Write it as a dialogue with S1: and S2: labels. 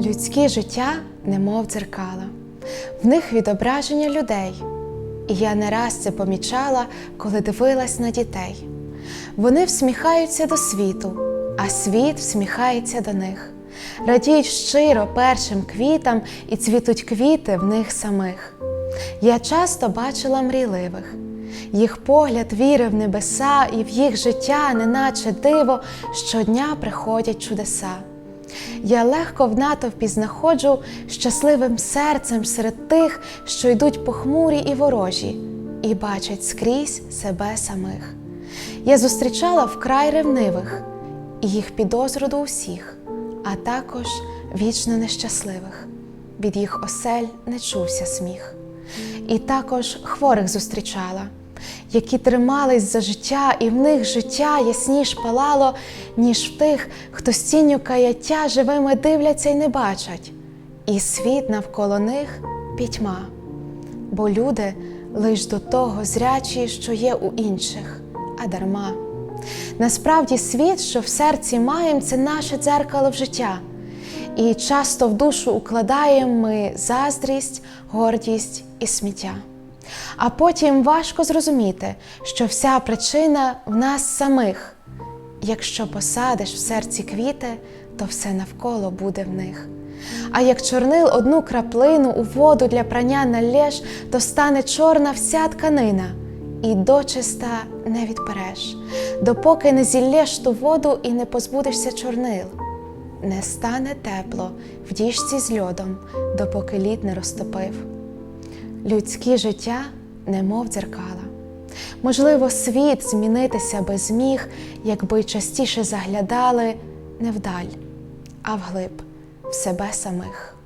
S1: Людське життя немов дзеркала, в них відображення людей. І я не раз це помічала, коли дивилась на дітей. Вони всміхаються до світу, а світ всміхається до них. Радіють щиро першим квітам і цвітуть квіти в них самих. Я часто бачила мрійливих. Їх погляд вірив в небеса, і в їх життя, неначе диво, щодня приходять чудеса. Я легко в натовпі знаходжу щасливим серцем серед тих, що йдуть похмурі і ворожі, і бачать скрізь себе самих. Я зустрічала вкрай ревнивих, і їх підозру до усіх, а також вічно нещасливих. Від їх осель не чувся сміх. І також хворих зустрічала, які тримались за життя, і в них життя ясніш палало, ніж в тих, хто з тінню каяття живими дивляться й не бачать, і світ навколо них пітьма, бо люди лиш до того зрячі, що є у інших, а дарма. Насправді, світ, що в серці маєм, це наше дзеркало в життя. І часто в душу укладаємо ми заздрість, гордість і сміття. А потім важко зрозуміти, що вся причина в нас самих. Якщо посадиш в серці квіти, то все навколо буде в них. А як чорнил одну краплину у воду для прання налєш, то стане чорна вся тканина, і дочиста не відпереш, допоки не зіллєш ту воду і не позбудешся чорнил. Не стане тепло в діжці з льодом, допоки лід не розтопив. Людське життя немов дзеркала. Можливо, світ змінитися би зміг, якби частіше заглядали не вдаль, а вглиб в себе самих.